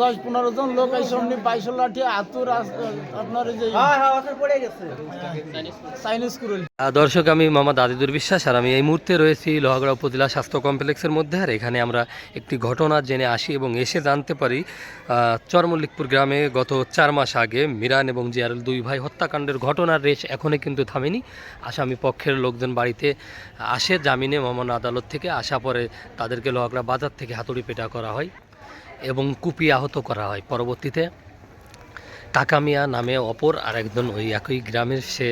দশ পনেরো জন লোক এই সামনে বাইশ লাঠি আতুর আপনার যে চাইনিজ কুরুল। দর্শক আমি মামা আদিদুর বিশ্বাস আর আমি এই মুহূর্তে রয়েছি লোহাগড়া উপজেলা স্বাস্থ্য কমপ্লেক্সের মধ্যে। আর এখানে আমরা একটি ঘটনা জেনে আসি এবং এসে জানতে পারি চরমল্লিকপুর গ্রামে গত চার মাস আগে মিরান এবং জিয়ারুল দুই ভাই হত্যাকাণ্ডের ঘটনার রেশ এখনও কিন্তু থামেনি। আসামি পক্ষের লোকজন বাড়িতে আসে জামিনে মমন আদালত থেকে আসা পরে তাদেরকে লোহাগড়া বাজার থেকে হাতুড়ি পেটা করা হয়। এবং কুপি আহত করা হয় পরবর্তীতে। কাকামিয়া নামে অপর আর একজন ওই একই গ্রামের সে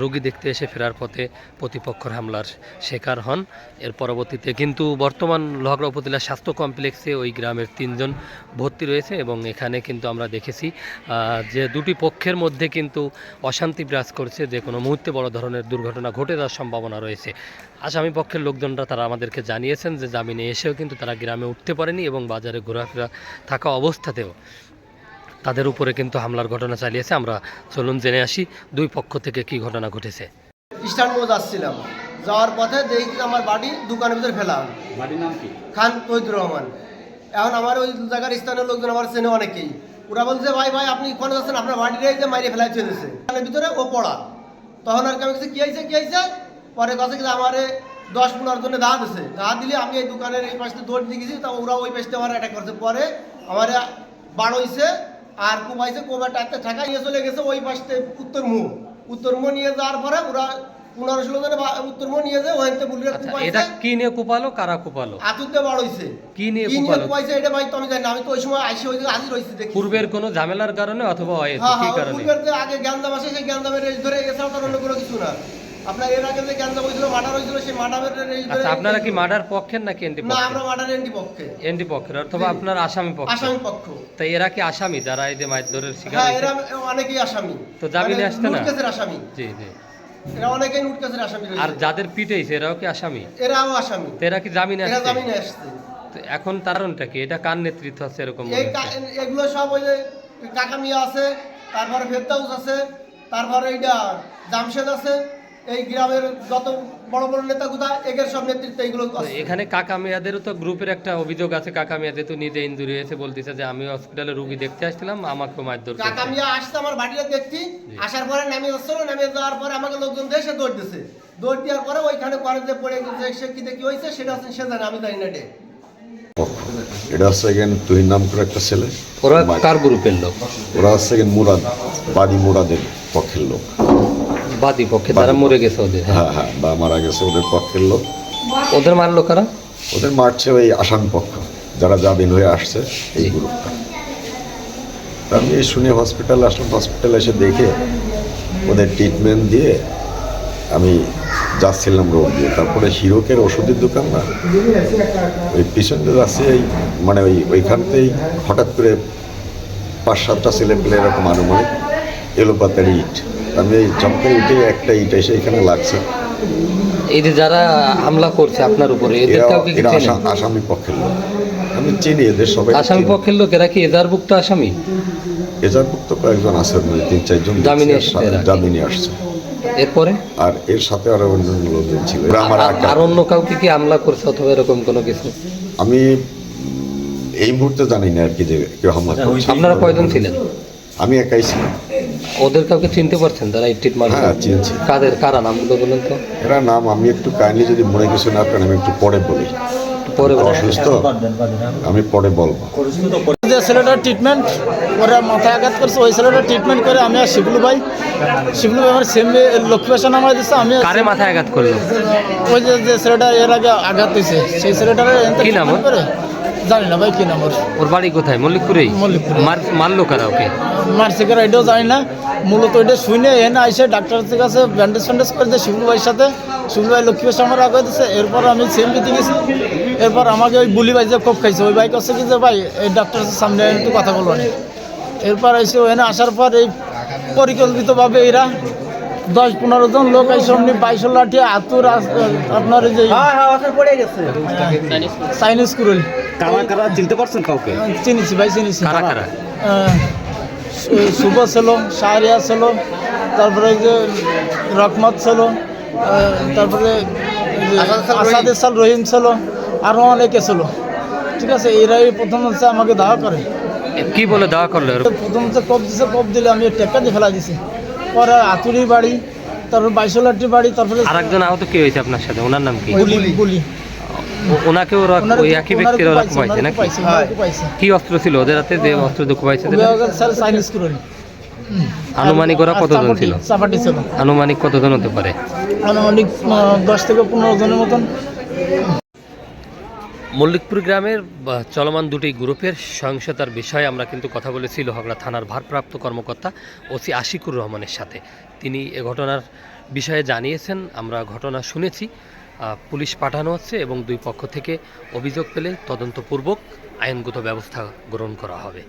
রোগী দেখতে এসে ফেরার পথে প্রতিপক্ষের হামলার শিকার হন। এর পরবর্তীতে কিন্তু বর্তমান লোহাগড়া উপজেলা স্বাস্থ্য কমপ্লেক্সে ওই গ্রামের তিনজন ভর্তি রয়েছে এবং এখানে কিন্তু আমরা দেখেছি যে দুটি পক্ষের মধ্যে কিন্তু অশান্তি বিরাজ করছে। যে কোনো মুহূর্তে বড় ধরনের দুর্ঘটনা ঘটে যাওয়ার সম্ভাবনা রয়েছে। আসামি পক্ষের লোকজনরা তারা আমাদেরকে জানিয়েছেন যে জামিনে এসেও কিন্তু তারা গ্রামে উঠতে পারেনি এবং বাজারে ঘোরাফেরা থাকা অবস্থাতেও। তাদের উপরে কিন্তু হামলার ঘটনা চালিয়েছে। আমরা চলুন জেনে আসি দুই পক্ষ থেকে কি ঘটনা ঘটেছে। ইস্টার্নগঞ্জ আসছিলাম যাওয়ার পথে দেখি আমার বাড়ি দোকানের ভিতরে ফেলাম বাড়ির নাম কি? খান তৈদুর রহমান। এখন আমার ওই জায়গার স্থানীয় লোকজন আমার চেনে অনেকেই। ওরা বলছে ভাই ভাই আপনি কোনে যাচ্ছেন আপনার বাড়িতে যে মাইরে ফেলাই চলে দিয়েছে। দোকানের ভিতরে ও পড়া। তখন আর কি আমি কি হয়েছে কি হয়েছে? পরে কাছে কিন্তু আমারে দশ পনেরো জনে দা দিছে। দা দিলে আমি এই দোকানের এই পাশে দৌড় দিয়ে গেছি তা ওরা ওই পাশে আমার অ্যাটাক করছে। পরে আমার বাড় হয়েছে আর কুমাইছে কুমার টাকতে ঠাকা নিয়ে চলে গেছে ওই পাশে উত্তর মুখ উত্তর মুখ নিয়ে যাওয়ার পরে ওরা পনেরো ষোলো জনে বা- উত্তর মুখ নিয়ে যায় আচ্ছা এটা কি নিয়ে কুপালো কারা কুপালো? আতুতে বড় হইছে। কি নিয়ে কুপালো? কুপাইছে এটা ভাই তো আমি জানি আমি তো ওই সময় আইসি হইছে হাজির হইছি দেখি। পূর্বের কোনো ঝামেলার কারণে অথবা অহেতু হ্যাঁ কি হ্যাঁ কারণে? পূর্বের আগে জ্ঞানদাম আসে সেই রেস ধরে গেছে ওটার অন্য কোনো কিছু না। আপনার এর আগে যে জ্ঞানদাম হয়েছিল মার্ডার হয়েছিল সেই মার্ডারের আচ্ছা আপনারা কি মার্ডার পক্ষের নাকি এনটি না আমরা মার্ডার এন্টি পক্ষে। এনটি পক্ষের অথবা আপনার আসামি পক্ষ? আসামি পক্ষ। তাই এরা কি আসামি যারা এই যে মারধরের শিকার হ্যাঁ এরা অনেকেই আসামি। তো জামিনে মানে আসছে না? আসামি। জি জি। এরা অনেকেই আসামি আর যাদের পিটেছে এরাও কি আসামি? এরাও আসামি। তো এরা কি জামিনে এরা জামিনে আসছে। তো এখন কারণটা কি? এটা কার নেতৃত্ব আছে এরকম এই এগুলো সব ওই যে কাকা মিয়া আছে তারপরে ফেরদাউস আছে তারপরে এইটা জামশেদ আছে এই গ্রামের যত বড় বড় সব নেতৃত্ব এইগুলো তো আছে। এখানে কাকা মেয়াদেরও তো গ্রুপের একটা অভিযোগ আছে। কাকা তো নিজে ইঞ্জুরি হয়েছে বলতেছে যে আমি হসপিটালে রুগী দেখতে আসছিলাম আমাকে মারধর কাকা করছে মিয়া আসছে আমার বাড়িতে দেখছি আসার পরে নামে যাচ্ছিল নামে যাওয়ার পরে আমাকে লোকজন দিয়ে দৌড় দিছে। দৌড় দেওয়ার পরে ওইখানে পরে যে পড়ে গেছে সে কি দেখি হয়েছে সেটা হচ্ছে সে জানে আমি জানি না ডে এটা হচ্ছে এখানে তুহিন নাম করে একটা ছেলে। ওরা কার গ্রুপের লোক? ওরা হচ্ছে এখানে মুরাদ বাদী মুরাদের পক্ষের লোক। বাদী পক্ষে তারা মরে গেছে ওদের হ্যাঁ। হ্যাঁ হ্যাঁ বা মারা গেছে ওদের পক্ষের লোক। ওদের মারলো কারা? ওদের মারছে ওই আসামি পক্ষ যারা জামিন হয়ে আসছে এই গ্রুপটা। আমি শুনে হসপিটালে আসলাম হসপিটালে এসে দেখে ওদের ট্রিটমেন্ট দিয়ে আমি যাচ্ছিলাম রোড দিয়ে। তারপরে হিরোকের ওষুধের দোকান না ওই পিছনে যাচ্ছে এই মানে ওই ওইখানতেই হঠাৎ করে পাঁচ সাতটা ছেলে পেলে এরকম আনুমানিক এলোপাতার ইট আমি এই চমকে উঠে একটা ইট এসে এখানে লাগছে। এই যে যারা হামলা করছে আপনার উপরে এদের কাউকে কি চেনেন? আসামি পক্ষের লোক। আমি চিনি এদের সবাই আসামি পক্ষের লোক এরা কি এজারভুক্ত আসামি? এজারভুক্ত কয়েকজন আছে মানে তিন চারজন জামিনে জামিনে আসছে। এরপরে? আর এর সাথে আরও অন্যান্য লোকজন ছিল। আমার আর- অন্য কাউকে কি হামলা করছে অথবা এরকম কোনো কিছু? আমি এই মুহূর্তে জানি না আর কি যে কেউ হামলা করছে। আপনারা কয়জন ছিলেন? আমি একাই ছিলাম। ওদের কাউকে চিনতে পারছেন? তারা এই ট্রিটমেন্ট হ্যাঁ চিনছি। কাদের কারা নামগুলো বলেন তো? এরা নাম আমি একটু কাইন্ডলি যদি মনে কিছু না করেন আমি একটু পরে বলি। পরে বলেন। অসুস্থ? আমি পরে বলব। যে ছেলেটার ট্রিটমেন্ট ওরা মাথায় আঘাত করছে ওই ছেলেটার ট্রিটমেন্ট করে আমি আর শিবলু ভাই। শিবলু ভাই আমার সেম লোকেশন আমার দিচ্ছে আমি কারে মাথায় আঘাত করল? ওই যে যে ছেলেটা এর আগে আঘাত হয়েছে সেই ছেলেটার কি নাম করে। জানি না ভাই কি নাম ওর? ওর বাড়ি কোথায়? মল্লিকপুরেই? মল্লিকপুরে। মার মারলো কারা ওকে? মারছে কারা এটাও জানি না। মূলত এটা শুনে এনে আইসে ডাক্তারের কাছে ব্যান্ডেজ ফ্যান্ডেজ করে দিয়ে শিবলু ভাইয়ের সাথে। শিবলু ভাই লক্ষ্মী ভাষা আমার আগে দিচ্ছে এরপর আমি সেম দিতে গেছি এরপর আমাকে ওই বুলি ভাই যে খুব খাইছে ওই ভাই কাছে কি যে ভাই এই ডাক্তারের সামনে একটু কথা বলব এরপর এসে ওখানে আসার পর এই পরিকল্পিতভাবে এরা দশ পনেরো জন লোক এই সামনে বাইশ লাঠি আতুর আস- আপনার যে হ্যাঁ হ্যাঁ ওখানে পড়ে গেছে। চাইনিজ কুরুল কারা কারা চিনতে পারছেন কাউকে? চিনিছি ভাই চিনিছি। কারা কারা? শুভ ছিল শাহরিয়া ছিল তারপরে যে রকমত ছিল তারপরে এই যে আসাদ সাল রহিম। ছিল আরও অনেকে ছিল ঠিক আছে এরাই প্রথম হচ্ছে আমাকে দাওয়া করে। কি বলে দাওয়া করল? প্রথম যে কপ দিছে কপ দিলে আমি টেক্কা দিয়ে ফেলা দিছি। পরে আতুরি বাড়ি তারপর বাইশোলাটি বাড়ি তারপরে আর একজন আহত কি হয়েছে আপনার সাথে? ওনার নাম কি? গুলি গুলি ওনাকে ওরা ওনারা- ওই একই ব্যক্তির ওরা কুপাইছে নাকি। কি অস্ত্র ছিল? ওদের হাতে যে অস্ত্র দিয়ে কুপাইছে স্যার চাইনিজ করুন আনুমানিক ওরা কতজন ছিল? চাপাটি ছিল। আনুমানিক কতজন হতে পারে? আনুমানিক দশ থেকে পনেরো জনের মতন। মল্লিকপুর গ্রামের চলমান দুটি গ্রুপের সহিংসতার বিষয়ে আমরা কিন্তু কথা বলেছি লোহাগড়া থানার ভারপ্রাপ্ত কর্মকর্তা ওসি আশিকুর রহমানের সাথে। তিনি এ ঘটনার বিষয়ে জানিয়েছেন, আমরা ঘটনা শুনেছি পুলিশ পাঠানো হচ্ছে এবং দুই পক্ষ থেকে অভিযোগ পেলে তদন্তপূর্বক আইনগত ব্যবস্থা গ্রহণ করা হবে।